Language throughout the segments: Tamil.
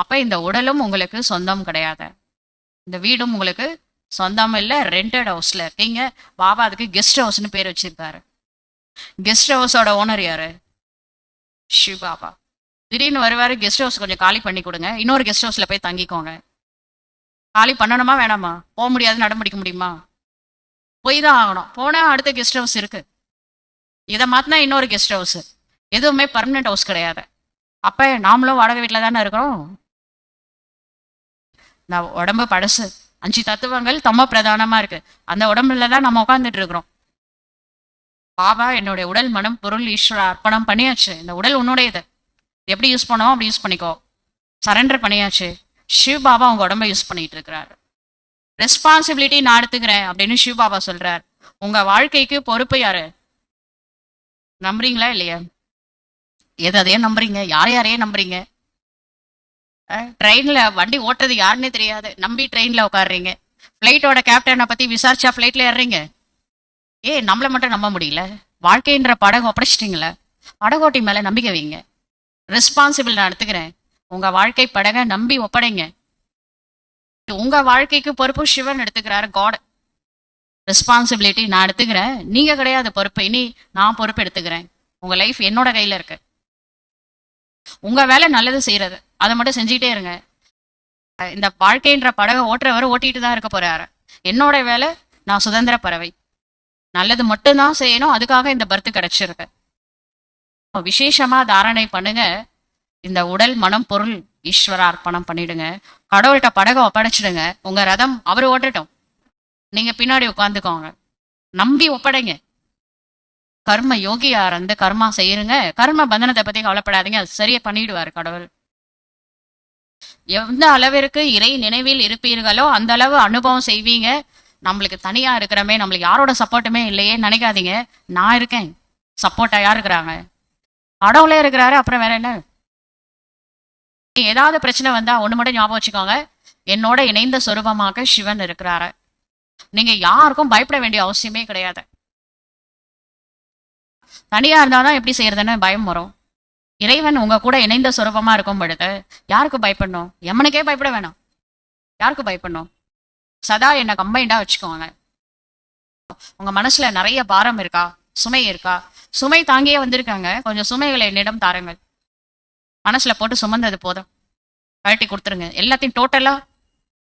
அப்போ இந்த உடலும் உங்களுக்கு சொந்தம் கிடையாது. இந்த வீடும் உங்களுக்கு சொந்தம் இல்லை ரெண்டட் ஹவுஸில் இருக்கீங்க. பாபா அதுக்கு கெஸ்ட் ஹவுஸ்னு பேர் வச்சிருக்காரு. கெஸ்ட் ஹவுஸோட ஓனர் யாரு? ஷிவ் பாபா. திடீர்னு வருவார் கெஸ்ட் ஹவுஸ் கொஞ்சம் காலி பண்ணி கொடுங்க. இன்னொரு கெஸ்ட் ஹவுஸில் போய் தங்கிக்கோங்க. காலி பண்ணணுமா வேணாமா? போக முடியாது நடமுடிக்க முடியுமா? போய் தான் ஆகணும். போனால் அடுத்த கெஸ்ட் ஹவுஸ் இருக்கு. இதை மாற்றினா இன்னொரு கெஸ்ட் ஹவுஸு எதுவுமே பர்மனெண்ட் ஹவுஸ் கிடையாது. அப்போ நாமளும் வாடகை வீட்டில் தானே இருக்கிறோம் நான் உடம்பு பழசு. அஞ்சு தத்துவங்கள் தம்ம பிரதானமா இருக்கு. அந்த உடம்புல தான் நம்ம உட்காந்துட்டு இருக்கிறோம். பாபா என்னுடைய உடல் மனம் பொருள் ஈஸ்வர அர்ப்பணம் பண்ணியாச்சு. இந்த உடல் உன்னுடையது. எப்படி யூஸ் பண்ணோம் அப்படி யூஸ் பண்ணிக்கோ. சரண்டர் பண்ணியாச்சு. சிவ் பாபா உங்க உடம்ப யூஸ் பண்ணிட்டு இருக்கிறாரு. ரெஸ்பான்சிபிலிட்டி நான் எடுத்துக்கிறேன் அப்படின்னு சிவ் பாபா சொல்றார். உங்க வாழ்க்கைக்கு பொறுப்பு யாரு? நம்புறீங்களா இல்லையா? எது அதையே நம்புறீங்க? யார் யாரையே நம்புறீங்க? ட்ரெயின்ல வண்டி ஓட்டுறது யாருன்னே தெரியாது. நம்பி ட்ரெயின்ல உட்காடுறீங்க ஃப்ளைட்டோட கேப்டனை பத்தி விசாரிச்சா ஃப்ளைட்ல ஏறுறீங்க? ஏ நம்மளை மட்டும் நம்ப முடியல. வாழ்க்கைன்ற படகு ஒப்படைச்சிட்டிங்களே. படகோட்டி மேல நம்பிக்கை வைங்க. ரெஸ்பான்சிபிள் நான் எடுத்துக்கிறேன். உங்க வாழ்க்கை படகை நம்பி ஒப்படைங்க. உங்க வாழ்க்கைக்கு பொறுப்பு சிவன் எடுத்துக்கிறாரு காட் ரெஸ்பான்சிபிலிட்டி நான் எடுத்துக்கிறேன். நீங்க கிடையாது பொறுப்பு. இனி நான் பொறுப்பு எடுத்துக்கிறேன். உங்க லைஃப் என்னோட கையில இருக்கு. உங்க வேலை நல்லது செய்யறது. அதை மட்டும் செஞ்சுக்கிட்டே இருங்க. இந்த வாழ்க்கைன்ற படகை ஓட்டுறவர் ஓட்டிட்டு தான் இருக்க போறாரு. என்னோட வேலை நான் சுதந்திர பறவை. நல்லது மட்டும்தான் செய்யணும் அதுக்காக இந்த பர்த் கிடைச்சிருக்கு. விசேஷமா தாரணை பண்ணுங்க. இந்த உடல் மனம் பொருள் ஈஸ்வர அர்ப்பணம் பண்ணிடுங்க. கடவுள்கிட்ட படகை ஒப்படைச்சிடுங்க. உங்க ரதம் அவர் ஓட்டட்டும். நீங்க பின்னாடி உட்காந்துக்கோங்க நம்பி ஒப்படைங்க. கர்ம யோகியா இருந்து கர்மா செய்யுங்க. கர்ம பந்தனத்தை பத்தி கவலைப்படாதீங்க. அது சரியா பண்ணிடுவாரு கடவுள். எந்த அளவிற்கு இறை நினைவில் இருப்பீர்களோ அந்த அளவு அனுபவம் செய்வீங்க. நம்மளுக்கு தனியா இருக்கிறமே நம்மளுக்கு யாரோட சப்போர்ட்டுமே இல்லையே நினைக்காதீங்க. நான் இருக்கேன். சப்போர்ட்டா யார் இருக்கிறாங்க. கடவுளே இருக்கிறாரு அப்புறம் வேற என்ன? ஏதாவது பிரச்சனை வந்தா ஒண்ணு மட்டும் ஞாபகம் வச்சுக்கோங்க. என்னோட இணைந்த சொரூபமாக சிவன் இருக்கிறாரு. நீங்க யாருக்கும் பயப்பட வேண்டிய அவசியமே கிடையாது. தனியா இருந்தாதான் எப்படி செய்யறதுன்னு பயம் வரும். இறைவன் உங்க கூட இணைந்த சுரூபமா இருக்கும் பொழுது யாருக்கு பயப்படணும்? எம்மனுக்கே பயப்பட வேணாம். யாருக்கு பயப்படணும்? சதா என்ன கம்பைண்டா வச்சுக்கோங்க. உங்க மனசுல நிறைய பாரம் இருக்கா? சுமை இருக்கா? சுமை தாங்கியே வந்திருக்காங்க. கொஞ்சம் சுமைகளை என்னிடம் தாருங்கள். மனசுல போட்டு சுமந்தது போதும். கழட்டி கொடுத்துருங்க. எல்லாத்தையும் டோட்டலா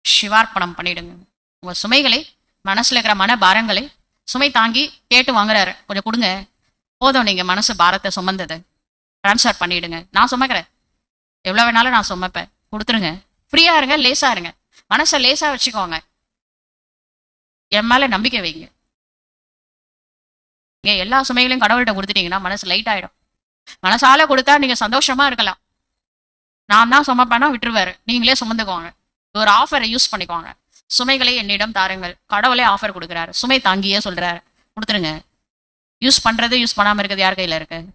சிவார்ப்பணம் பண்ணிடுங்க. உங்க சுமைகளை மனசுல இருக்கிற மன பாரங்களை சுமை தாங்கி கேட்டு வாங்குறாரு. கொஞ்சம் கொடுங்க. போதும் நீங்க மனசு பாரத்தை சுமந்தது. ட்ரான்ஸ்ஃபர் பண்ணிடுங்க. நான் சுமக்கிறேன். எவ்வளோ வேணாலும் நான் சுமப்பேன். கொடுத்துருங்க. ஃப்ரீயாக இருங்க லேசாக இருங்க. மனசை லேசாக வச்சுக்கோங்க. என் மேலே நம்பிக்கை வைங்க. நீங்கள் எல்லா சுமைகளையும் கடவுள்கிட்ட கொடுத்துட்டீங்கன்னா மனசு லைட் ஆகிடும் மனசால கொடுத்தா நீங்கள் சந்தோஷமாக இருக்கலாம். நான் தான் சுமப்பேனா விட்டுருவாரு. நீங்களே சுமந்துக்கோங்க. ஒரு ஆஃபரை யூஸ் பண்ணிக்கோங்க. சுமைகளை என்னிடம் தாருங்கள். கடவுளே ஆஃபர் கொடுக்குறாரு. சுமை தாங்கியே சொல்கிறாரு கொடுத்துருங்க. யூஸ் பண்ணுறது யூஸ் பண்ணாமல் இருக்கிறது யார் கையில் இருக்குது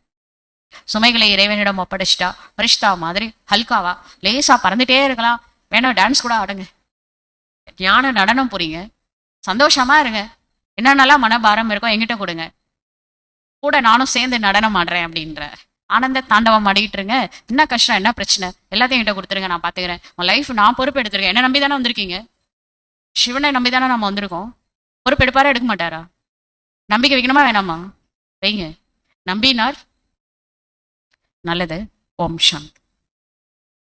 சுமைகளை இறைவனிடம் ஒப்படைச்சிட்டா? பரிஷ்தா மாதிரி ஹல்காவா? லேசா பறந்துட்டே இருக்கலாம். வேணும் டான்ஸ் கூட ஆடுங்க. ஞான நடனம் புரியுங்க சந்தோஷமா இருங்க. என்னென்னலாம் மனபாரம் இருக்கோ என்கிட்ட கொடுங்க. கூட நானும் சேர்ந்து நடனம் ஆடுறேன் அப்படின்ற ஆனந்த தாண்டவம் ஆடிட்டு இருங்க என்ன கஷ்டம் என்ன பிரச்சனை? எல்லாத்தையும் என்கிட்ட கொடுத்துருங்க நான் பாத்துக்கிறேன். உன் லைஃப் நான் பொறுப்பு எடுத்திருக்கேன். என்ன நம்பி தானே வந்திருக்கீங்க? சிவனை நம்பி தானே நம்ம வந்திருக்கோம். பொறுப்பு எடுப்பாரா எடுக்க மாட்டாரா? நம்பிக்கை வைக்கணுமா வேணாமா? வைங்க. நம்பினார் நல்லது ஓம் சாந்தி